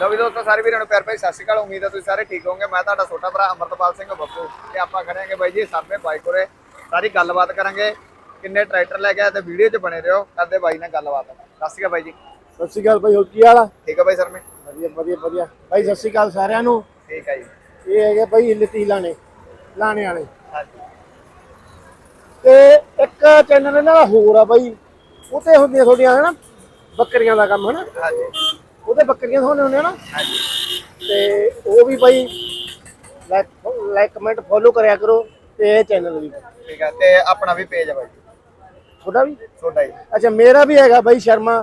ਲਓ ਵੀ ਦੋਸਤੋ ਸਾਰੇ ਵੀਰਾਂ ਨੂੰ ਪਿਆਰ ਭਰੀ ਸਤਿ ਸ਼੍ਰੀ ਅਕਾਲ। ਉਮੀਦ ਹੈ ਤੁਸੀਂ ਸਾਰੇ ਠੀਕ ਹੋਵੋਗੇ। ਮੈਂ ਤੁਹਾਡਾ ਛੋਟਾ ਭਰਾ ਅਮਰਤਪਾਲ ਸਿੰਘ ਬੱਬੂ ਤੇ ਆਪਾਂ ਖੜੇ ਹਾਂਗੇ ਬਾਈ ਜੀ ਸਾਹਮਣੇ ਬਾਈਕ ਉਰੇ ਸਾਰੀ ਗੱਲਬਾਤ ਕਰਾਂਗੇ। ਕਿੰਨੇ ਟਰੈਕਟਰ ਲੈ ਕੇ ਆਏ ਤੇ ਵੀਡੀਓ 'ਚ ਬਣੇ ਰਹੋ। ਕਰਦੇ ਬਾਈ ਨਾਲ ਗੱਲਬਾਤ ਸਤਿ ਸ਼੍ਰੀ ਅਕਾਲ ਬਾਈ ਜੀ। ਸਤਿ ਸ਼੍ਰੀ ਅਕਾਲ ਭਾਈ ਹੋ ਕੀ ਹਾਲ ਆ? ਠੀਕ ਹੈ ਬਾਈ ਸਰ ਮੈਂ? ਵਧੀਆ ਵਧੀਆ ਵਧੀਆ। ਭਾਈ ਸਤਿ ਸ਼੍ਰੀ ਅਕਾਲ ਸਾਰਿਆਂ ਨੂੰ। ਠੀਕ ਹੈ ਜੀ। ਇਹ ਹੈਗੇ ਭਾਈ ਲਤੀ ਲਾਣੇ ਲਾਣੇ ਵਾਲੇ। ਹਾਂਜੀ। ਤੇ ਇੱਕ ਚੈਨਲ ਇਹਨਾਂ ਦਾ ਹੋਰ ਆ ਭਾਈ ਉਹ ਤੇ ਹੁੰਦੀਆਂ ਤੁਹਾਡੀਆਂ ਹਨਾ? ਬੱਕਰੀਆਂ ਦਾ ਕੰਮ ਹਨਾ? ਹਾਂਜੀ। ਉਹਦੇ ਬੱਕਰੀਆਂ ਹੋਣੇ ਹੁੰਦੇ ਨਾ? ਹਾਂਜੀ ਤੇ ਉਹ ਵੀ ਭਾਈ ਲਾਈਕ ਲਾਈਕ ਕਮੈਂਟ ਫੋਲੋ ਕਰਿਆ ਕਰੋ ਤੇ ਇਹ ਚੈਨਲ ਵੀ। ਠੀਕ ਹੈ ਤੇ ਆਪਣਾ ਵੀ ਪੇਜ ਹੈ ਬਾਈ। ਤੁਹਾਡਾ ਵੀ? ਛੋਟਾ ਜੀ ਅੱਛਾ ਮੇਰਾ ਵੀ ਹੈਗਾ ਭਾਈ ਸ਼ਰਮਾ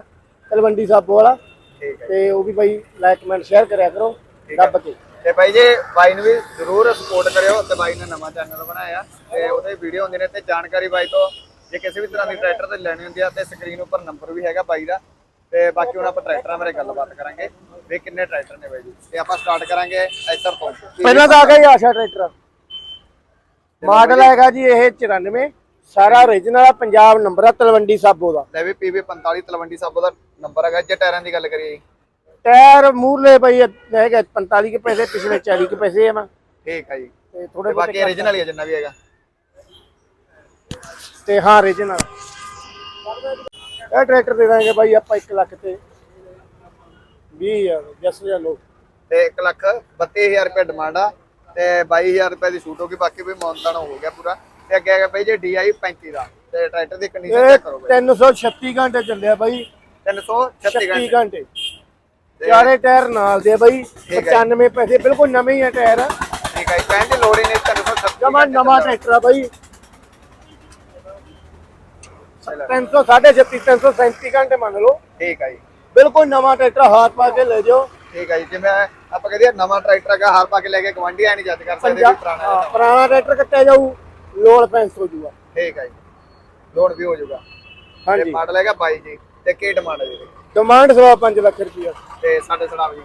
ਤਲਵੰਡੀ ਸਾਬੋ ਵਾਲਾ। ਠੀਕ ਹੈ ਤੇ ਉਹ ਵੀ ਭਾਈ ਲਾਈਕ ਕਮੈਂਟ ਸ਼ੇਅਰ ਕਰਿਆ ਕਰੋ। ਦੱਬ ਕੇ ਤੇ ਬਾਈ ਜੀ ਬਾਈ ਨੂੰ ਵੀ ਜ਼ਰੂਰ ਸਪੋਰਟ ਕਰਿਓ ਤੇ ਬਾਈ ਨੇ ਨਵਾਂ ਚੈਨਲ ਬਣਾਇਆ ਤੇ ਉਹਦੇ ਵੀਡੀਓ ਹੁੰਦੇ ਨੇ ਤੇ ਜਾਣਕਾਰੀ ਬਾਈ ਤੋਂ ਜੇ ਕਿਸੇ ਵੀ ਤਰ੍ਹਾਂ ਦੀ ਟਰੈਕਟਰ ਤੇ ਲੈਣੀ ਹੁੰਦੀ ਆ ਤੇ ਸਕਰੀਨ ਉੱਪਰ ਨੰਬਰ ਵੀ ਹੈਗਾ ਬਾਈ ਦਾ। ਤੇ ਬਾਕੀ ਹੁਣ ਆਪਾਂ ਟਰੈਕਟਰਾਂ ਬਾਰੇ ਗੱਲਬਾਤ ਕਰਾਂਗੇ ਵੀ ਕਿੰਨੇ ਟਰੈਕਟਰ ਨੇ ਬਾਈ ਜੀ। ਤੇ ਆਪਾਂ ਸਟਾਰਟ ਕਰਾਂਗੇ ਐਸਰ ਤੋਂ। ਪਹਿਲਾਂ ਤਾਂ ਆ ਗਿਆ ਜੀ ਆਸ਼ਾ ਟਰੈਕਟਰ। ਮਾਡਲ ਹੈਗਾ ਜੀ ਇਹ 94 ਸਾਰਾ origignal ਆ ਪੰਜਾਬ ਨੰਬਰ ਆ ਤਲਵੰਡੀ ਸਾਬੋ ਦਾ। ਲੈ ਵੀ PV 45 ਤਲਵੰਡੀ ਸਾਬੋ ਦਾ ਨੰਬਰ ਹੈਗਾ। ਜੇ ਟਾਇਰਾਂ ਦੀ ਗੱਲ ਕਰੀਏ ਟਾਇਰ ਮੂਰਲੇ ਬਈ ਹੈਗਾ 45 ਕੇ ਪੈਸੇ ਪਿਛਲੇ 40 ਕੇ ਪੈਸੇ ਆ ਮੈਂ। ਠੀਕ ਹੈ ਜੀ। ਤੇ ਤੇ ਥੋੜੇ ਬਾਕੀ origignal ਹੀ ਆ ਜਿੰਨਾ ਵੀ ਹੈਗਾ। ਤੇ ਹਾਂ origignal ਇਹ ਟਰੈਕਟਰ ਦੇ ਦਾਂਗੇ ਬਾਈ ਆਪਾਂ 1 ਲੱਖ ਤੇ। 20000 ਜਸ ਜਾਂ ਲੋ ਤੇ 1 ਲੱਖ 32000 ਰੁਪਏ ਡਿਮਾਂਡ ਆ ਤੇ 22000 ਰੁਪਏ ਦੀ ਛੂਟ ਹੋ ਗਈ ਬਾਕੀ ਵੀ ਮੌਨਤਾਨ ਹੋ ਗਿਆ ਪੂਰਾ। ਤੇ ਅੱਗੇ ਹੈਗਾ ਬਾਈ ਜੀ DI 35 ਦਾ। ਤੇ ਟਰੈਕਟਰ ਦੀ ਕੰਡੀਸ਼ਨ ਚੈੱਕ ਕਰੋ ਬਾਈ। 336 ਘੰਟੇ ਚੱਲਿਆ ਬਾਈ। 336 36 ਘੰਟੇ। ਚਾਰੇ ਟਾਇਰ ਨਾਲ ਦੇ ਬਾਈ। ਠੀਕ ਹੈ 95 ਪੈਸੇ ਬਿਲਕੁਲ ਨਵੇਂ ਹੀ ਆ ਟਾਇਰ। ਠੀਕ ਹੈ ਦੀ ਲੋੜ ਹੀ ਨਹੀਂ 336 ਜਮਾ ਨਵਾਂ ਟਰੈਕਟਰ ਆ ਬਾਈ। 300 336 337 ਘੰਟੇ ਮੰਨ ਲਓ। ਠੀਕ ਹੈ ਜੀ। ਬਿਲਕੁਲ ਨਵਾਂ ਟਰੈਕਟਰ ਹੱਥ ਪਾ ਕੇ ਲੈ ਜਾਓ। ਠੀਕ ਹੈ ਜੀ ਜਿਵੇਂ ਆਪਾਂ ਕਹਿੰਦੇ ਆ ਨਵਾਂ ਟਰੈਕਟਰ ਹੈਗਾ ਹਾਰ ਪਾ ਕੇ ਲੈ ਕੇ ਗਵਾਂਢੀ ਐ ਨਹੀਂ ਜੱਜ ਕਰ ਸਕਦੇ ਵੀ ਪੁਰਾਣਾ ਹਾਂ। ਪੁਰਾਣਾ ਟਰੈਕਟਰ ਕੱਟਿਆ ਜਾਊ ਫੈਂਸ ਹੋ ਜੂਗਾ। ਠੀਕ ਹੈ ਜੀ। ਲੋਡ ਵੀ ਹੋ ਜਾਊਗਾ ਤੇ ਹਾਂਜੀ। ਮਾਡਲ ਹੈਗਾ 22 ਜੀ ਤੇ ਕੀ ਡਿਮਾਂਡ ਹੈ ਜੀ ਇਹਦੀ? ਡਿਮਾਂਡ ਸਵਾ 5 ਲੱਖ ਰੁਪਇਆ ਤੇ ਸਾਡੇ ਸੜਾਵ ਜੀ।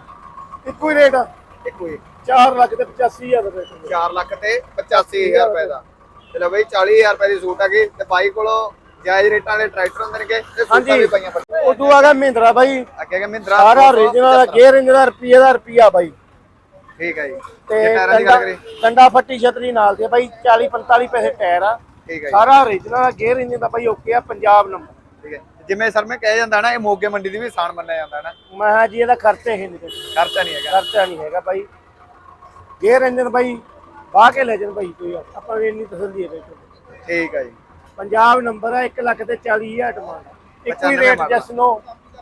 ਇੱਕੋ ਹੀ ਰੇਟ ਆ। ਇੱਕੋ ਹੀ। 4 ਲੱਖ ਤੇ 85000 ਦਾ ਟਰੈਕਟਰ 4 ਲੱਖ ਤੇ 85000 ਰੁਪਏ ਦਾ। ਚਲੋ ਬਈ 40000 ਰੁਪਏ ਦੀ ਸੂਟ ਹੈਗੀ ਤੇ ਬਾਈ ਕੋਲੋਂ ਜਾਇਜ਼ ਰੇਟਾਂ ਵਾਲੇ ਟਰੈਕਟਰ ਹੁੰਦੇ ਨੇਗੇ ਤੇ ਸੂਟਾਂ ਹਾਂਜੀ। ਵੀ ਪਈਆਂ ਪਈਆਂ। ਉਦੋਂ ਆ ਗਿਆ ਮਹਿੰਦਰਾ ਬਾਈ। ਅੱਗੇ ਕਿ ਮਹਿੰਦਰਾ ਸਾਰਾ 275 origignal ਗੇਅਰ ਇੰਜ ਦਾ ਰੁਪਈਏ ਦਾ ਰੁਪਈਆ ਬਾਈ। ਠੀਕ ਹੈ ਜੀ। ਤੇ ਤੇ ਟਾਇਰਾਂ ਦੀ ਗੱਲ ਡੰਡਾ ਕਰੀ ਡੰਡਾ ਫੱਟੀ ਛਤਰੀ ਨਾਲ ਦੇ ਬਾਈ 40 45 ਪੈਸੇ ਟਾਇਰ ਆ। ਠੀਕ ਹੈ ਜੀ। ਸਾਰਾ origignal ਗੇਅਰ ਇੰਜ ਦਾ ਬਾਈ ਓਕੇ ਆ ਪੰਜਾਬ ਨੰਬਰ ਠੀਕ ਹੈ। ਜਿਵੇਂ ਸਰ ਮੈਂ ਕਹਿ ਜਾਂਦਾ ਨਾ ਇਹ ਮੋਗੇ ਮੰਡੀ ਦੀ ਵੀ ਸਾਨ ਮੰਨਿਆ ਜਾਂਦਾ ਨਾ। ਮੈਂ ਕਿਹਾ ਜੀ ਇਹਦਾ ਖਰਚੇ ਹੈ ਨਹੀਂ ਖਰਚਾ ਨਹੀਂ ਹੈਗਾ। ਖਰਚਾ ਨਹੀਂ ਹੈਗਾ ਬਾਈ। ਗੇਅਰ ਇੰਜਨ ਬਾਈ ਬਾਹ ਕੇ ਲੈ ਜਾਣ ਬਾਈ ਕੋਈ ਆਪਾਂ ਨੂੰ ਇੰਨੀ ਤਸੱਲੀ ਹੈ। ਠੀਕ ਹੈ ਜੀ। ਪੰਜਾਬ ਨੰਬਰ ਹੈ 1 ਲੱਖ ਤੇ 40000 ਡਿਮਾਂਡ ਇੱਕੋ ਹੀ 95 ਰੇਟ ਮਾਡਲ। ਜਸ ਨੋ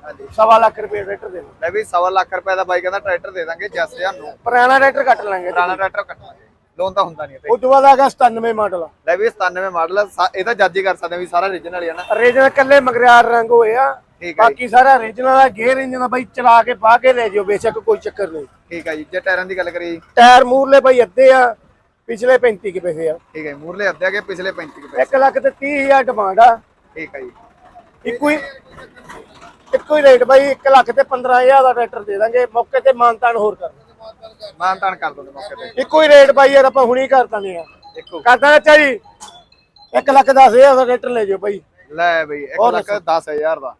ਹਾਂਜੀ। ਸਵਾ ਲੱਖ ਰੁਪਏ ਟਰੈਕਟਰ ਦੇ ਲੈ ਵੀ ਸਵਾ ਲੱਖ ਰੁਪਏ ਦਾ ਬਾਈ ਕਹਿੰਦਾ ਟਰੈਕਟਰ ਦੇ ਦਾਂਗੇ ਜੱਸ ਜਾਂ ਨੂੰ। ਪੁਰਾਣਾ ਟਰੈਕਟਰ ਕੱਟ ਲਾਂਗੇ। ਪੁਰਾਣਾ ਟਰੈਕਟਰ ਕੱਟਣਾ ਲੋਨ ਤਾਂ ਹੁੰਦਾ ਨਹੀਂ ਉਸ ਤੋਂ ਬਾਅਦ ਆ ਗਿਆ 97 ਮਾਡਲ ਲੈ ਵੀ 97 ਮਾਡਲ ਇਹ ਤਾਂ ਜੱਜ ਹੀ ਕਰ ਸਕਦੇ ਵੀ ਸਾਰਾ origignal ਹੀ ਹੈ ਨਾ। ਰੀਜਨਲ ਕੱਲੇ ਮਗਰਿਆਰ ਰੰਗ ਹੋਏ ਆ। ਬਾਕੀ ਸਾਰਾ ਰੀਜਨਲ ਦਾ ਗੇਅਰ ਇੰਜਨ ਦਾ ਬਾਈ ਚਲਾ ਕੇ ਬਾਹ ਕੇ ਲੈ ਜਿਓ। ਬੇਸ਼ੱਕ ਕੋਈ ਚੱਕਰ ਨਹੀਂ। ਠੀਕ ਹੈ ਜੀ। ਜੇ ਟਾਇਰਾਂ ਦੀ ਗੱਲ ਕਰੀਏ ਜੀ, ਟਾਇਰ ਮੂਰਲੇ ਬਾਈ ਅੱਧੇ ਆ। ਪਿਛਲੇ 35 ਕੇ ਪੈਸੇ ਆ। ਠੀਕ ਹੈ ਮੂਰਲੇ ਅੱਧੇ ਅਗੇ ਪਿਛਲੇ 35 ਰੁਪਏ 1 ਲੱਖ ਤੇ 30000 ਡਿਮਾਂਡ ਆ। ਠੀਕ ਹੈ ਜੀ। ਇੱਕੋ ਹੀ ਇੱਕੋ ਹੀ ਰੇਟ ਬਾਈ 1 ਲੱਖ ਤੇ 15000 ਦਾ ਟਰੈਕਟਰ ਦੇ ਦਾਂਗੇ। ਮੌਕੇ ਤੇ ਮਾਨਤਾਨ ਹੋਰ ਕਰ ਮਾਨ ਤਾਨ ਕਰ ਦੋ ਮੌਕੇ ਤੇ। ਇੱਕੋ ਹੀ ਰੇਟ ਬਾਈ ਯਾਰ ਆਪਾਂ ਹੁਣੀ ਕਰ ਦਿੰਦੇ ਆ। ਦੇਖੋ। ਕਰਦਾ ਅੱਛਾ ਜੀ 1 ਲੱਖ 10000 ਦਾ ਟਰੈਕਟਰ ਲੈ ਜਾਓ ਬਾਈ। ਲੈ ਬਈ 1 ਲੱਖ 10000 ਦਾ।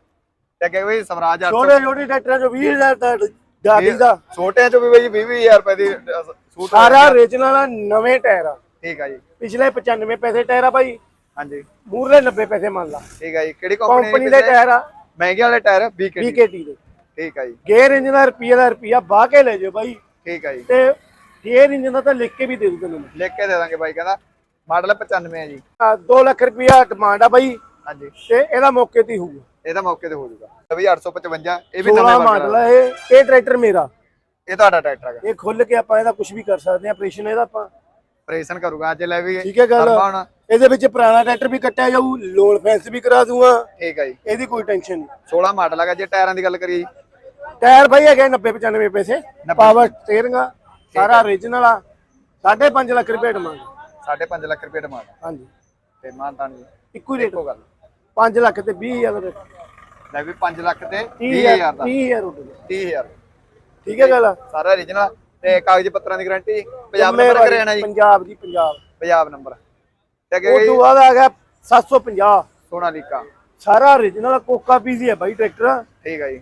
ਤੇ ਅੱਗੇ ਬਈ ਸਵਰਾਜ 800 ਛੋਟੇ ਛੋਟੇ ਟਰੈਕਟਰਾਂ ਚੋਂ 20000 ਦਾ ਗਾਡੀ ਦਾ। ਛੋਟਿਆਂ ਚ ਵੀ ਬਈ 20000 ਰੁਪਏ ਦੀ ਸੂਟ ਸਾਰਾ ਰੀਜਨਲ ਆ ਨਵੇਂ ਟਾਇਰ ਆ। ਠੀਕ ਹੈ ਜੀ। ਪਿਛਲੇ 95 ਪੈਸੇ ਟਾਇਰ ਆ ਬਾਈ। ਹਾਂਜੀ। ਮੂਰਲੇ 90 ਪੈਸੇ ਮੰਨ ਲਾ। ਠੀਕ ਹੈ ਜੀ। ਕਿਹੜੀ ਕੰਪਨੀ ਦੇ ਟਾਇਰ ਆ। ਮਹਿੰਗੇ ਵਾਲੇ ਟਾਇਰ BKT BKT ਦੇ। ਠੀਕ ਹੈ ਜੀ। ਗੇਅਰ ਇੰਜਨ ਦਾ ਰੁਪਈਆ ਦਾ ਰੁਪਈਆ ਬਾਹ ਕੇ ਲੈ ਜਾਓ ਬਾਈ। ਠੀਕ ਹੈ ਜੀ। ਤੇ ਗੇਅਰ ਇੰਜਨ ਦਾ ਤਾਂ ਲਿਖ ਕੇ ਵੀ ਦੇ ਦੂ ਤੈਨੂੰ ਲਿਖ ਕੇ ਦੇ ਦਾਂਗੇ ਬਾਈ ਕਹਿੰਦਾ ਮਾਡਲ 95 ਹੈ ਜੀ। 2 ਲੱਖ ਰੁਪਈਆ ਡਿਮਾਂਡ ਆ ਬਾਈ। ਹਾਂਜੀ। ਤੇ ਇਹਦਾ ਮੌਕੇ ਤੇ ਹੀ ਹੋਊਗਾ। ਇਹਦਾ ਮੌਕੇ ਤੇ ਹੋ ਜਾਊਗਾ ਵੀ 855 ਇਹ ਵੀ 16 ਨਵੇਂ ਮਾਡਲ ਆ ਇਹ ਇਹ ਟਰੈਕਟਰ ਮੇਰਾ। ਇਹ ਤੁਹਾਡਾ ਟਰੈਕਟਰ ਹੈਗਾ। ਇਹ ਖੁੱਲ ਕੇ ਆਪਾਂ ਇਹਦਾ ਕੁਝ ਵੀ ਕਰ ਸਕਦੇ ਆ ਆਪਰੇਸ਼ਨ ਇਹਦਾ ਆਪਾਂ। ਆਪਰੇਸ਼ਨ ਕਰੂਗਾ। ਅੱਜ ਲੈ ਵੀ ਠੀਕ ਹੈ ਗੱਲ। ਇਹਦੇ ਵਿੱਚ ਪੁਰਾਣਾ ਟਰੈਕਟਰ ਵੀ ਕੱਟਿਆ ਜਾਊ ਲੋਨ ਫੈਂਸ ਵੀ ਕਰਾ ਦੂੰਗਾ। ਠੀਕ ਹੈ ਜੀ। ਇਹਦੀ ਕੋਈ ਟੈਨਸ਼ਨ ਨਹੀਂ। 16 ਮਾਡਲ ਹੈਗਾ ਜੇ ਟਾਇਰਾਂ ਦੀ ਗੱਲ ਕਰੀਏ ਟਾਇਰ ਭਾਈ ਹੈਗੇ 90 95 ਪੈਸੇ। ਪਾਵਰ ਸਟੀਅਰਿੰਗ ਆ ਸਾਰਾ origignal ਆ। 5.5 ਲੱਖ ਰੁਪਏ ਡਿਮਾਂਡ 5.5 ਲੱਖ ਰੁਪਏ ਡਿਮਾਂਡ ਹਾਂਜੀ। ਤੇ ਮਾਨਤਾਨ ਜੀ ਇੱਕੋ ਹੀ ਰੇਟ ਇੱਕੋ ਗੱਲ। 5 ਲੱਖ ਤੇ 20000 ਦਾ। ਲੈ ਵੀ 5 ਲੱਖ ਤੇ 30000 20000 ਦਾ। 30000 ਉੱਡ ਗਿਆ 30000 ਠੀਕ ਹੈ ਗੱਲ? ਸਾਰਾ origignal ਤੇ ਕਾਗਜ਼ ਪੱਤਰਾਂ ਦੀ ਗਾਰੰਟੀ ਪੰਜਾਬ ਨੰਬਰ ਕਰਿਆਣਾ ਜੀ। ਪੰਜਾਬ ਦੀ ਪੰਜਾਬ। ਪੰਜਾਬ ਨੰਬਰ ਤੇ ਅੱਗੇ ਉਸ ਤੋਂ ਬਾਅਦ ਆ ਗਿਆ 750 ਸੋਨਾਲੀਕਾ ਸਾਰਾ origignal ਕੋਕਾ ਪੀਸੀ ਹੈ ਬਾਈ ਟਰੈਕਟਰ। ਠੀਕ ਹੈ ਜੀ।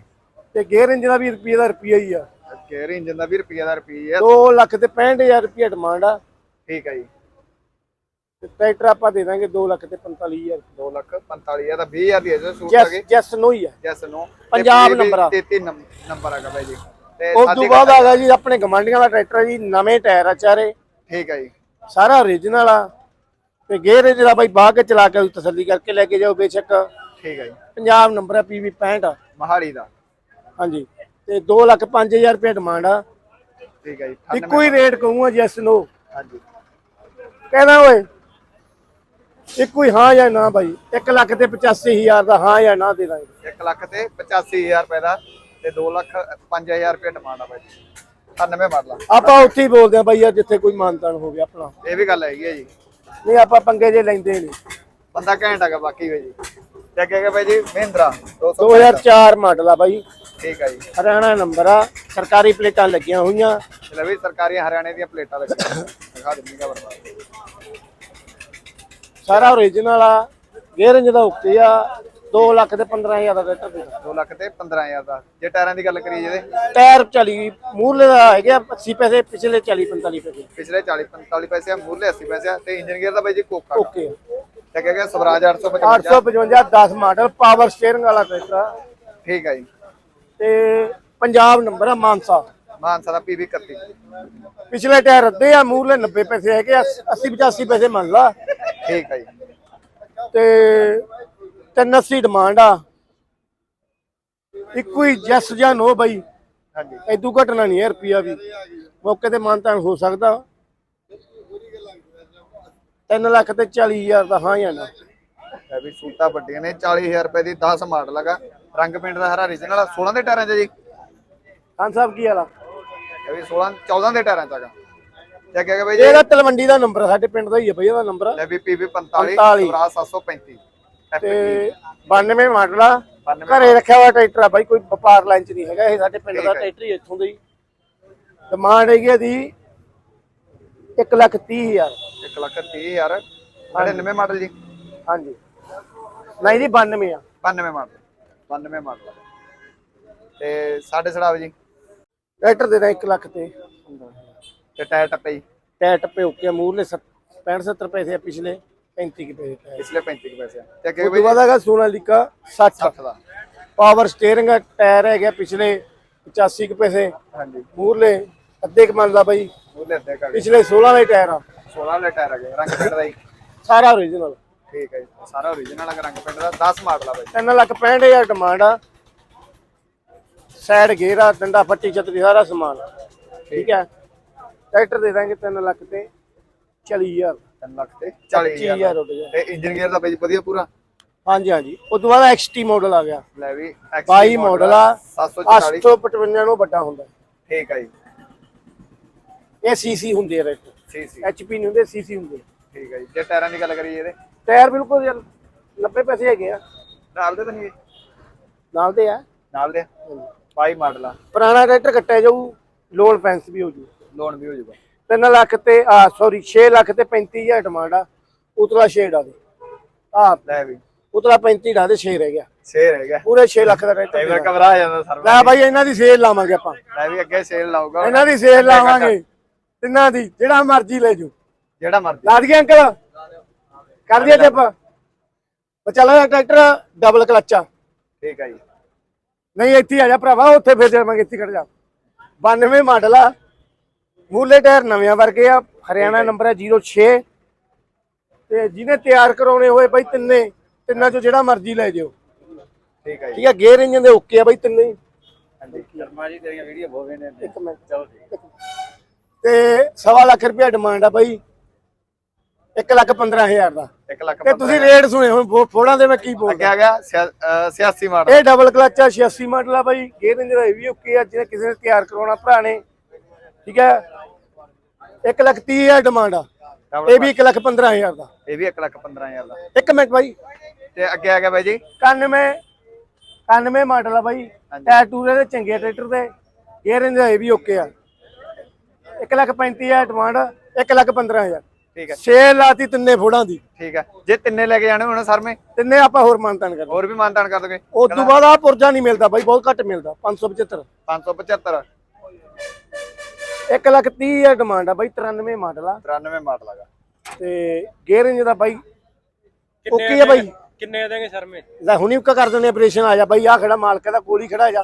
ਤੇ ਗੇਅਰ ਇੰਜਨ ਦਾ ਵੀ ਰੁਪਈਏ ਦਾ ਰੁਪਈਆ ਹੀ ਆ। ਗੇਅਰ ਇੰਜਨ ਦਾ ਵੀ ਰੁਪਈਆ ਦਾ ਰੁਪਈਆ 2 ਲੱਖ ਤੇ 65000 ਰੁਪਏ ਡਿਮਾਂਡ ਆ। ਠੀਕ ਹੈ ਜੀ। ਤੇ ਟਰੈਕਟਰ ਆਪਾਂ ਦੇ ਦਾਂਗੇ 2 ਲੱਖ ਤੇ 45000 2 ਲੱਖ 45000 ਦਾ 20000 ਦੀ ਹੈ ਸੂਟ ਆ ਜੈਸ ਨੋ ਹੀ ਆ ਜੈਸ ਨੂੰ ਪੰਜਾਬ ਨੰਬਰ। ਆ। 33 ਨੰਬਰ ਹੈਗਾ ਬਾਈ ਜੀ। ਤੇ ਉਸ ਤੋਂ ਬਾਅਦ ਆ ਗਿਆ ਜੀ ਆਪਣੇ ਗਮਾਂਡੀਆਂ ਵਾਲਾ ਟਰੈਕਟਰ ਆ ਜੀ ਨਵੇਂ ਟਾਇਰ ਆ ਚਾਰੇ। ਠੀਕ ਹੈ ਜੀ। ਸਾਰਾ ਓਰੀਜਨਲ ਆ। ਤੇ ਗੇਅਰ ਜਿਹੜਾ ਬਾਈ ਬਾਹ ਕੇ ਚਲਾ ਕੇ ਤਸੱਲੀ ਕਰਕੇ ਲੈ ਕੇ ਜਾਓ ਬੇਸ਼ੱਕ। ਠੀਕ ਹੈ ਜੀ। ਪੰਜਾਬ ਨੰਬਰ ਆ ਪੀਵੀ 65 ਮਹਾਲੀ ਦਾ। ਹਾਂਜੀ। ਤੇ 2 ਲੱਖ 5000 ਰੁਪਏ ਡਿਮਾਂਡ ਆ। ਠੀਕ ਹੈ ਜੀ। 98 ਇੱਕੋ ਹੀ ਰੇਟ ਕਹੂੰਗਾ ਜੈਸ ਨੋ ਹਾਂਜੀ। ਕਹਿੰਦਾ ਓਏ ਇੱਕੋ ਹੀ ਹਾਂ ਜਾਂ ਨਾ ਬਾਈ? 1 ਲੱਖ ਤੇ 85000 ਦਾ ਹਾਂ ਜਾਂ ਨਾ ਦੇ ਦਾਂਗੇ। 1 ਲੱਖ ਤੇ 85000 ਰੁਪਏ ਦਾ ਤੇ 2 ਲੱਖ 5000 ਰੁਪਏ ਡਿਮਾਂਡ ਆ ਬਾਈ ਜੀ। 98 ਮਾਡਲ ਆ। ਆਪਾਂ ਉੱਥੇ ਹੀ ਬੋਲਦੇ ਆ ਬਾਈ ਯਾਰ ਜਿੱਥੇ ਕੋਈ ਮਾਨਤਾਨ ਹੋ ਗਿਆ ਆਪਣਾ। ਇਹ ਵੀ ਗੱਲ ਹੈਗੀ ਹੈ ਜੀ। ਨਹੀਂ ਆਪਾਂ ਪੰਗੇ ਜੇ ਲੈਂਦੇ ਨਹੀਂ। ਬੰਦਾ ਘੈਂਟ ਹੈਗਾ ਬਾਕੀ ਬਾਈ ਜੀ। ਤੇ ਅੱਗੇ ਹੈਗਾ ਬਾਈ ਜੀ ਮਹਿੰਦਰਾ 200 2004 ਮਾਡਲ ਆ ਬਾਈ। ਠੀਕ ਹੈ ਜੀ। ਹਰਿਆਣਾ ਨੰਬਰ ਆ। ਸਰਕਾਰੀ ਪਲੇਟਾਂ ਲੱਗੀਆਂ ਹੋਈਆਂ। ਵੀ ਸਰਕਾਰੀ ਹਰਿਆਣੇ ਦੀਆਂ ਪਲੇਟਾਂ ਲੱਗੀਆਂ। ਦਿਖਾ ਦਿੰਦੀ ਕਾ ਬਰਬਾਦ। ਸਾਰਾ ਓਰੀਜਨਲ ਆ ਗੇਅਰ ਇੰਜ ਦਾ ਓਕੇ ਆ 2 ਲੱਖ ਤੇ 15000 ਦਾ ਟਰੈਕਟਰ ਦੇ 2 ਲੱਖ ਤੇ 15000 ਦਾ। ਜੇ ਟਾਇਰਾਂ ਦੀ ਗੱਲ ਕਰੀਏ ਜਿਹਦੇ। ਟਾਇਰ 40 ਮੂਰਲੇ ਦਾ ਹੈਗੇ ਆ 80 ਪੈਸੇ ਪਿਛਲੇ 40 45 ਪੈਸੇ। ਪਿਛਲੇ 40 45 ਪੈਸੇ ਆ ਮੂਰਲੇ 80 ਪੈਸੇ ਆ ਤੇ ਇੰਜਨ ਗੇਅਰ ਦਾ ਬਾਈ ਜੀ ਕੋਕਾ। ਓਕੇ ਤੇ ਹੈਗਾ ਸਵਰਾਜ 855 855 10 ਮਾਡਲ ਪਾਵਰ ਸਟੀਅਰਿੰਗ ਵਾਲਾ ਟਰੈਕਟਰ ਆ। ਠੀਕ ਹੈ ਜੀ। ਤੇ ਪੰਜਾਬ ਨੰਬਰ ਆ ਮਾਨਸਾ। ਮਾਨਸਾ ਦਾ ਪੀਵੀ 31 ਪਿਛਲੇ ਟਾਇਰ ਅੱਧੇ ਆ ਮੂਰਲੇ 90 ਪੈਸੇ ਹੈਗੇ ਆ 80 85 ਪੈਸੇ ਮੰਨ ਲਾ। ਠੀਕ ਹੈ ਜੀ। ਤੇ 380 ਡਿਮਾਂਡ ਆ। ਇੱਕੋ ਹੀ ਜੈਸ ਜਾਂ ਨੋ ਬਾਈ। ਹਾਂਜੀ। ਐਦੂ ਘਟਣਾ ਨਹੀਂ ਹੈ ਰੁਪਿਆ ਵੀ। ਮੌਕੇ ਤੇ ਮਾਨਤਾਨ ਹੋ ਸਕਦਾ। 3 ਲੱਖ ਤੇ 40000 ਦਾ ਹਾਂ ਜਾਂ ਨਾ। ਇਹ ਵੀ ਸੂਟਾਂ ਵੱਡੀਆਂ ਨੇ 40000 ਰੁਪਏ ਦੀ 10 ਮਾਡਲ ਹੈਗਾ। ਰੰਗ ਪਿੰਡ ਦਾ ਹਰਾ ਰੀਜਨਲ 16 ਦੇ ਟਾਇਰਾਂ 'ਚ ਜੀ। ਖਾਨ ਸਾਹਿਬ ਕੀ ਹਾਲਾ ਇਹ ਵੀ 16 14 ਦੇ ਟਾਇਰਾਂ 'ਚ ਹੈਗਾ। ਤੇ ਅੱਗੇ ਹੈਗਾ ਬਾਈ ਜੀ? ਇਹਦਾ ਤਲਵੰਡੀ ਦਾ ਨੰਬਰ ਸਾਡੇ ਪਿੰਡ ਦਾ ਹੀ ਹੈ ਬਈ ਇਹਦਾ ਨੰਬਰ ਲੈ ਵੀ ਪੀਵੀ 45 45 ਸਵਰਾਜ 735 ਤੇ 92 ਮਾਡਲ ਆ। 92 ਘਰੇ ਰੱਖਿਆ ਹੋਇਆ ਟਰੈਕਟਰ ਆ ਬਾਈ ਕੋਈ ਵਪਾਰ ਲਾਈਨ ਚ ਨਹੀਂ ਹੈਗਾ ਇਹ ਸਾਡੇ ਪਿੰਡ ਦਾ। ਟਰੈਕਟਰ ਹੀ ਇੱਥੋਂ ਦਾ ਹੀ। ਡਿਮਾਂਡ ਹੈਗੀ ਇਹਦੀ 1 ਲੱਖ 30 ਹਜ਼ਾਰ। 1 ਲੱਖ 30000 99 ਮਾਡਲ ਜੀ। ਹਾਂਜੀ। ਨਹੀਂ ਜੀ 92 ਆ। 92 ਮਾਡਲ। 92 ਮਾਡਲ। ਤੇ ਸਾਡੇ ਸੜਾਵ ਜੀ। ਟਰੈਕਟਰ ਦੇ ਦਾ 1 ਲੱਖ ਤੇ। ਤੇ ਟਾਇਰ ਟੱਪੇ ਜੀ? ਟਾਇਰ ਟੱਪੇ ਓਕੇ ਆ, ਮੂਰਲੇ 65 70 ਪੈਸੇ ਆ ਪਿਛਲੇ 35 ਕੁ ਪੈਸੇ ਟਾਇਰ ਪਿਛਲੇ 35 ਕੁ ਪੈਸੇ ਆ। ਤੇ ਅੱਗੇ ਉਸ ਬਾਈ ਤੋਂ ਬਾਅਦ ਹੈਗਾ ਸੋਨਾਲੀਕਾ 60 60 ਦਾ। ਪਾਵਰ ਸਟੀਅਰਿੰਗ ਆ, ਟਾਇਰ ਹੈਗੇ ਆ ਪਿਛਲੇ 85 ਕੁ ਪੈਸੇ। ਹਾਂਜੀ। ਮੂਰਲੇ ਅੱਧੇ ਕੁ ਮੰਨ ਲਾ ਬਾਈ। ਅੱਧੇ ਕਰ ਪਿਛਲੇ 16 ਦੇ ਟਾਇਰ ਆ। 16 ਵਾਲੇ ਟਾਇਰ ਹੈਗੇ ਰੰਗ ਪਿੰਡ ਦਾ ਜੀ। ਸਾਰਾ ਓਰੀਜਨਲ ਠੀਕ ਹੈ ਜੀ ਸਾਰਾ ਓਰੀਜਨਲ ਰੰਗ ਪਿੰਡ ਦਾ। 10 ਮਾਡਲ ਆ ਬਾਈ। 3 ਲੱਖ 65000 ਡਿਮਾਂਡ ਆ। ਸਾਈਡ ਗੇਅਰ ਆ ਡੰਡਾ ਫੱਟੀ ਛਤਰੀ ਸਾਰਾ ਸਮਾਨ ਠੀਕ ਹੈ। ਟਰੈਕਟਰ ਦੇ ਦਾਂਗੇ 3 ਲੱਖ ਤੇ 40000 3 ਲੱਖ ਤੇ 40000 20000 ਹੋ ਗਿਆ ਤੇ ਇੰਜਨ ਗੇਅਰ ਦਾ ਬਾਈ ਵਧੀਆ ਪੂਰਾ? ਹਾਂਜੀ ਹਾਂਜੀ। ਉਸ ਤੋਂ ਬਾਅਦ XT ਮਾਡਲ ਆ ਗਿਆ। ਲੈ ਵੀ 22 ਮਾਡਲ ਆ 744 855 ਨੂੰ ਵੱਡਾ ਹੁੰਦਾ। ਠੀਕ ਹੈ ਜੀ। ਇਹ ਸੀਸੀ ਹੁੰਦੇ ਆ ਰੈਟ। ਸੀ ਸੀ HP ਨਹੀਂ ਹੁੰਦੇ ਸੀਸੀ ਹੁੰਦੇ ਠੀਕ ਹੈ ਜੀ। ਜੇ ਟਾਇਰਾਂ ਦੀ ਗੱਲ ਕਰੀਏ ਇਹਦੇ? ਟਾਇਰ ਬਿਲਕੁਲ ਯਾਰ 90 ਪੈਸੇ ਹੈਗੇ ਆ। ਨਾਲ ਦੇ ਤਾਂ ਨਹੀਂ? ਨਾਲ ਦੇ ਆ। ਨਾਲ ਦੇ 22 ਮਾਡਲ ਆ। ਪੁਰਾਣਾ ਟਰੈਕਟਰ ਕੱਟਿਆ ਜਾਊ ਲੋਨ ਫੈਂਸ ਵੀ ਹੋ ਜੂ। ਲੋਨ ਵੀ ਹੋ ਜਾਊਗਾ। 3 ਲੱਖ ਤੇ ਆ ਸੌਰੀ 6 ਲੱਖ ਤੇ 35000 ਡਿਮਾਂਡ ਆ ਉਤਲਾ 6 ਡਾ ਦੇ। ਆ ਲੈ ਵੀ। ਉਤਲਾ 35 ਡਾ ਦੇ 6 ਰਹਿ ਗਿਆ। ਸ਼ੇਰ ਹੈਗਾ ਪੂਰੇ 6 ਲੱਖ ਦਾ ਕਈ ਵਾਰ ਟਰੈਕਟਰ ਘਬਰਾ ਜਾਂਦਾ ਸਰ ਲੈ ਬਾਈ ਇਹਨਾਂ ਦੀ ਸੇਲ ਲਾਵਾਂਗੇ ਆਪਾਂ। ਲੈ ਵੀ ਅੱਗੇ ਸੇਲ ਲਾਊਗਾ। ਇਹਨਾਂ ਦੀ ਸੇਲ ਲਾਵਾਂਗੇ। ਤਿੰਨਾਂ ਦੀ ਜਿਹੜਾ ਮਰਜ਼ੀ ਲੈ ਜਾਓ। ਜਿਹੜਾ ਮਰਜ਼ੀ। ਲਾ ਦਈਏ ਅੰਕਲ। ਕਰ ਦਈਏ ਟਿਪ ਚੱਲ ਟਰੈਕਟਰ ਡਬਲ ਕਲੱਚਾ ਠੀਕ ਹੈ ਜੀ। ਨਹੀਂ ਇੱਥੇ ਆ ਜਾ ਭਰਾਵਾ ਉੱਥੇ ਫੇਰ ਜਾਵਾਂਗੇ ਇੱਥੇ ਖੜ ਜਾ। 92 ਮਾਡਲ ਆ। ਮੂਲੇ ਟਾਇਰ ਨਵਿਆਂ ਵਰਗੇ ਆ ਹਰਿਆਣਾ ਨੰਬਰ ਹੈ 06 ਤੇ ਜਿਹਨੇ ਤਿਆਰ ਕਰਾਉਣੇ ਹੋਏ ਬਾਈ ਤਿੰਨੇ ਤਿੰਨਾਂ ਚੋਂ ਜਿਹੜਾ ਮਰਜ਼ੀ ਲੈ ਜਿਓ। ਠੀਕ ਹੈ ਜੀ। ਠੀਕ ਆ ਗੇਅਰ ਇੰਜਨ ਦੇ ਓਕੇ ਆ ਬਾਈ ਤਿੰਨੇ ਹੀ। ਹਾਂਜੀ। ਸ਼ਰਮਾ ਜੀ ਤੇਰੀਆਂ ਵੀਡੀਓ ਬਹੁਤ ਵੇਨੇ ਇੱਕ ਮਿੰਟ। ਚਲੋ ਠੀਕ ਤੇ ਸਵਾ ਲੱਖ ਰੁਪਇਆ ਡਿਮਾਂਡ ਆ ਬਾਈ। 1 ਲੱਖ 15000 ਦਾ। 1 ਲੱਖ ਤੇ ਤੁਸੀਂ ਰੇਟ ਸੁਣੇ ਹੁਣ ਫੋੜਾਂ ਦੇ ਮੈਂ ਕੀ ਬੋਲ ਅੱਗੇ ਆ ਗਿਆ ਸਿਆ- ਅਹ 86 ਮਾਡਲ। ਇਹ ਡਬਲ ਕਲਚ ਆ 86 ਮਾਡਲ ਆ ਬਾਈ। ਗੇਅਰ ਇੰਜਨ ਇਹ ਵੀ ਓਕੇ ਆ ਜਿਹਨੇ ਕਿਸੇ ਨੇ ਤਿਆਰ ਕਰਾਉਣਾ ਭਰਾ ਨੇ। ਠੀਕ ਹੈ? 1 ਲੱਖ 30000 ਡਿਮਾਂਡ ਆ। ਇਹ ਵੀ 1 ਲੱਖ 15000 ਦਾ। ਇਹ ਵੀ 1 ਲੱਖ 15000 ਦਾ। ਇੱਕ ਮਿੰਟ ਬਾਈ। ਤੇ ਅੱਗੇ ਆ ਗਿਆ ਬਾਈ ਜੀ। 91 91 ਮਾਡਲ ਆ ਬਾਈ। ਟਾਇਰ ਟੂਰੇ ਦੇ ਚੰਗੇ ਟਰੈਕਟਰ ਦੇ। ਗੇਅਰ ਇੰਜਨ ਦਾ ਇਹ ਵੀ ਓਕੇ ਆ। 1 ਲੱਖ 35000 ਡਿਮਾਂਡ 1 ਲੱਖ 15000 ਠੀਕ ਹੈ ਸੇਲ ਲਾਤੀ ਤਿੰਨੇ ਫੋੜਾਂ ਦੀ। ਠੀਕ ਹੈ ਜੇ ਤਿੰਨੇ ਲੈ ਕੇ ਜਾਣੇ ਹੋਣ ਸਰ ਮੈਂ। ਤਿੰਨੇ ਆਪਾਂ ਹੋਰ ਮਾਨਤਾਨ ਕਰਦੇ ਹੋਰ ਵੀ ਮਾਨਤਾਨ ਕਰ ਦੋਗੇ। ਉਸ ਤੋਂ ਬਾਅਦ ਆ ਪੁਰਜਾ ਨਹੀਂ ਮਿਲਦਾ ਬਾਈ ਬਹੁਤ ਘੱਟ ਮਿਲਦਾ 575 575 1 ਲੱਖ 30 ਹਜ਼ਾਰ ਡਿਮਾਂਡ ਆ ਬਾਈ 93 ਮਾਡਲ ਆ। 93 ਮਾਡਲ ਹੈਗਾ ਤੇ ਗੇਅਰ ਇੰਜ ਦਾ ਬਾਈ ਓਕੇ ਆ ਬਾਈ। ਕਿੰਨੇ ਦੇਂਗੇ ਸ਼ਰਮੇ? ਲੈ ਹੁਣੀ ਉੱਕਾ ਕਰ ਦਿੰਦੇ ਆਪਰੇਸ਼ਨ ਆ ਜਾ ਬਾਈ ਆ ਖੜਾ ਮਾਲਕ ਦਾ ਕੋਲ ਖੜਾ ਜਾ।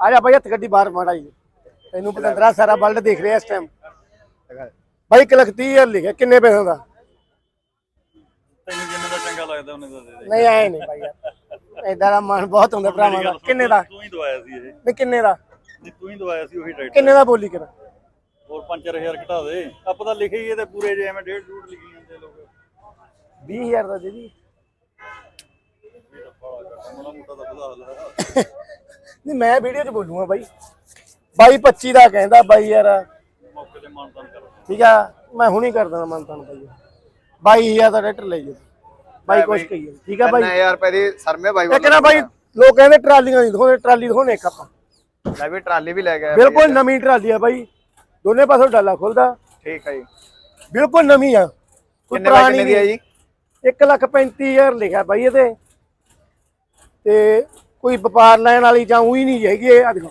ਆ ਜਾ ਬਾਈ ਹੱਥ ਗੱਡੀ ਬਾਹਰ ਮਾੜਾ ਜੀ। ਤੈਨੂੰ ਪਤੰਦਰਾ ਸਾਰਾ ਬਲਡ ਦੇਖ ਰਿਹਾ ਇਸ ਟਾਈਮ ਬਾਈ 1 ਲੱਖ 30 ਹਜ਼ਾਰ ਲਿਖਿਆ ਕਿੰਨੇ ਪੈਸੇ ਦਾ? ਤੈਨੂੰ ਜਿੰਨੇ ਦਾ ਚੰਗਾ ਲੱਗਦਾ ਉਹਨੇ ਦਾ ਦੇ ਦੇ। ਨਹੀਂ ਆਏ ਨਹੀਂ ਬਾਈ ਯਾਰ। ਏਦਾਂ ਦਾ ਮਨ ਬਹੁਤ ਹੁੰਦਾ ਭਰਾਵਾਂ ਦਾ। ਕਿੰਨੇ ਦਾ? ਤੂੰ ਹੀ ਦਵਾਇਆ ਸੀ ਇਹ। ਨਹੀਂ ਕਿੰਨੇ ਦਾ? ਜੇ ਤੂੰ ਹੀ ਦਵਾਇਆ ਸੀ ਉਹੀ ਟਰੈਕਟਰ ਕਿੰਨੇ ਦਾ ਬੋਲੀ ਕਰ? ਹੋਰ 5-4000 ਘਟਾ ਦੇ। ਆਪਾਂ ਤਾਂ ਲਿਖੇ ਹੀ ਇਹ ਤੇ ਪੂਰੇ ਜੇ ਐਵੇਂ ਡੇਢ ਡੂਢ ਲਿਖੀ ਜਾਂਦੇ ਲੋਕ। 20000 ਦਾ ਜੀ ਮਾੜਾ ਮੋਟਾ ਤਾਂ ਵਧਾ ਲਾ। ਨਹੀਂ ਮੈਂ ਵੀਡੀਓ 'ਚ ਬੋਲੂਗਾ ਬਾਈ। ਬਾਈ 25 ਦਾ ਕਹਿੰਦਾ ਬਾਈ ਯਾਰ। ਮੌਕੇ ਤੇ ਮਾਨਤਾਨ ਕਰ ਠੀਕ ਆ ਮੈਂ ਹੁਣੀ ਕਰ ਦਣਾ ਮਨ ਤੁਹਾਨੂੰ ਬਾਈ 22000 ਦਾ ਟਰੈਕਟਰ ਲੈ ਜਾ ਬਾਈ ਕੁਛ ਕਹੀਏ। ਠੀਕ ਆ ਬਾਈ? 3000 ਰੁਪਏ ਦੀ ਸਰਮੇ ਬਾਈ ਇੱਕ ਨਾ ਬਾਈ ਲੋਕ ਕਹਿੰਦੇ ਟਰਾਲੀਆਂ ਦੀ ਦਿਖਾਉਂਦੇ ਟਰਾਲੀ ਦਿਖਾਉਣੇ ਇੱਕ ਆਪਾਂ। ਮੈਂ ਵੀ ਟਰਾਲੀ ਵੀ ਲੈ ਆਇਆ ਬਿਲਕੁਲ ਨਵੀਂ ਟਰਾਲੀ ਆ ਬਾਈ। ਦੋਨੇ ਪਾਸੋਂ ਡਾਲਾ ਖੁੱਲਦਾ। ਠੀਕ ਹੈ ਜੀ। ਬਿਲਕੁਲ ਨਵੀਂ ਆ। ਕੋਈ ਕਿੰਨੇ ਬਾਈ ਕਿੰਨੇ ਦੀ ਹੈ ਜੀ? 1 ਲੱਖ 35000 ਲਿਖਿਆ ਬਾਈ ਇਹਦੇ। ਤੇ ਕੋਈ ਵਪਾਰ ਲੈਣ ਵਾਲੀ ਜਾਂ ਉਹੀ ਨਹੀਂ ਹੈਗੀ ਇਹ ਆ ਦੇਖੋ।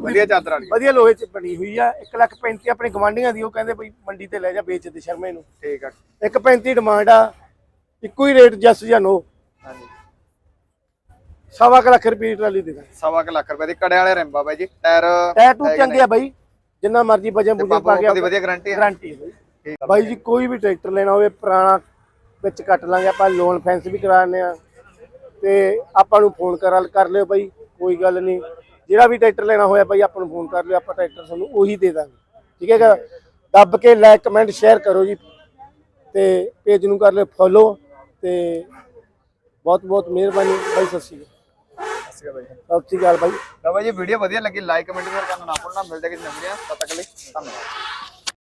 ਵਧੀਆ ਚਾਦਰ ਵਾਲੀ। ਵਧੀਆ ਲੋਹੇ ਚ ਬਣੀ ਹੋਈ ਆ। 1 ਲੱਖ 35 ਆਪਣੇ ਗਵਾਂਢੀਆਂ ਦੀ ਉਹ ਕਹਿੰਦੇ ਬਈ ਮੰਡੀ ਤੇ ਲੈ ਜਾ ਵੇਚ ਦੇ ਸ਼ਰਮੇ ਨੂੰ। ਠੀਕ ਆ। 1 35 ਡਿਮਾਂਡ ਆ। ਇੱਕੋ ਹੀ ਰੇਟ ਜਸ ਜਾਂ ਨੋ। ਹਾਂਜੀ। ਸਵਾ ਕੁ ਲੱਖ ਰੁਪਏ ਦੀ ਟਰਾਲੀ ਦੇ ਦਾਂ ਸਵਾ ਕੁ ਲੱਖ ਰੁਪਏ ਦੀ ਕੜੇ ਵਾਲੇ ਰਿੰਬਾ ਬਾਈ ਜੀ ਟਾਇਰ ਟੈਟੂ ਚੰਗੇ ਆ ਬਾਈ। ਜਿੰਨਾ ਮਰਜ਼ੀ ਵਜਨ ਬੁਜਨ ਪਾ ਕੇ ਦੀ ਵਧੀਆ ਗਾਰੰਟੀ ਹੈ ਗਾਰੰਟੀ ਹੈ ਬਾਈ ਠੀਕ ਆ ਬਾਈ। ਜੀ ਕੋਈ ਵੀ ਟਰੈਕਟਰ ਲੈਣਾ ਹੋਵੇ ਪੁਰਾਣਾ ਵਿੱਚ ਕੱਟ ਲਾਂਗੇ ਆਪਾਂ ਲੋਨ ਫੈਂਸ ਵੀ ਕਰਾਣੇ ਆ। ਤੇ ਆਪਾਂ ਨੂੰ ਫੋਨ ਕਰ ਕਰ ਲਿਓ ਬਾਈ ਕੋਈ ਗੱਲ ਨਹੀਂ। ਜਿਹੜਾ ਵੀ ਟਰੈਕਟਰ ਲੈਣਾ ਹੋਇਆ ਬਾਈ ਆਪਾਂ ਨੂੰ ਫੋਨ ਕਰ ਲਿਓ ਆਪਾਂ ਟਰੈਕਟਰ ਤੁਹਾਨੂੰ ਉਹੀ ਦੇ ਦਾਂਗੇ। ਠੀਕ ਹੈ ਗਾ? ਦੱਬ ਕੇ ਲਾਈਕ ਕਮੈਂਟ ਸ਼ੇਅਰ ਕਰੋ ਜੀ। ਤੇ ਪੇਜ ਨੂੰ ਕਰ ਲਿਓ ਫੋਲੋ ਤੇ ਬਹੁਤ ਬਹੁਤ ਮਿਹਰਬਾਨੀ। ਬਾਈ ਸਤਿ ਸ਼੍ਰੀ ਅਕਾਲ। ਬਾਈ। ਸਤਿ ਸ਼੍ਰੀ ਅਕਾਲ ਬਾਈ। ਤਾਂ ਬਾਈ ਜੀ ਵੀਡੀਓ ਵਧੀਆ ਲੱਗੀ ਲਾਈਕ ਕਮੈਂਟ ਸ਼ੇਅਰ ਕਰਨਾ ਨਾ ਭੁੱਲਣਾ ਮਿਲਦੇ ਕਿਸੇ ਨਵੀਆਂ ਤਦ ਤੱਕ ਲਈ ਧੰਨਵਾਦ।